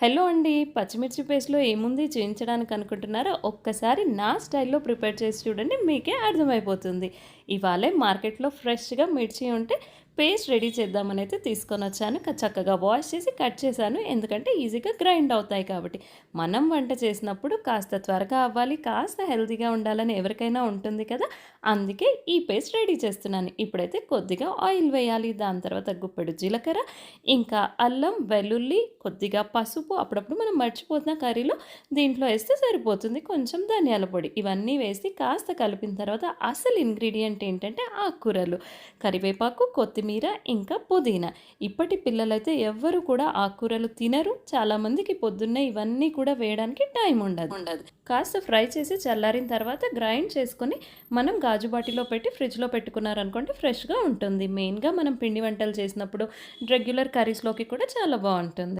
Hello అండి పచ్చిమిర్చి పేస్ట్లో ఏముంది చేయించడానికి అనుకుంటున్నారో ఒక్కసారి నా స్టైల్లో ప్రిపేర్ చేసి చూడండి మీకే అర్థమైపోతుంది. ఇవాళే మార్కెట్లో ఫ్రెష్గా మిర్చి ఉంటే పేస్ట్ రెడీ చేద్దామని అయితే తీసుకొని వచ్చాను. చక్కగా వాష్ చేసి కట్ చేశాను. ఎందుకంటే ఈజీగా గ్రైండ్ అవుతాయి కాబట్టి. మనం వంట చేసినప్పుడు కాస్త త్వరగా అవ్వాలి కాస్త హెల్తీగా ఉండాలని ఎవరికైనా ఉంటుంది కదా. అందుకే ఈ పేస్ట్ రెడీ చేస్తున్నాను. ఇప్పుడైతే కొద్దిగా ఆయిల్ వేయాలి. దాని తర్వాత గుప్పెడు జీలకర్ర ఇంకా అల్లం వెల్లుల్లి కొద్దిగా పసుపు. అప్పుడప్పుడు మనం మర్చిపోతున్న కర్రీలో దీంట్లో వేస్తే సరిపోతుంది. కొంచెం ధనియాల పొడి. ఇవన్నీ వేసి కాస్త కలిపిన తర్వాత అసలు ఇంగ్రీడియంట్ ఏంటంటే ఆకుకూరలు. కరివేపాకు కొత్తిమీర కొత్తిమీర ఇంకా పుదీనా. ఇప్పటి పిల్లలైతే ఎవ్వరు కూడా ఆకుకూరలు తినరు. చాలామందికి పొద్దున్నే ఇవన్నీ కూడా వేయడానికి టైం ఉండదు. ఉండదు. కాస్త ఫ్రై చేసి చల్లారిన తర్వాత గ్రైండ్ చేసుకొని మనం గాజు బాటిలో పెట్టి ఫ్రిడ్జ్లో పెట్టుకున్నారనుకోండి ఫ్రెష్గా ఉంటుంది. మెయిన్గా మనం పిండి వంటలు చేసినప్పుడు రెగ్యులర్ కర్రీస్లోకి కూడా చాలా బాగుంటుంది.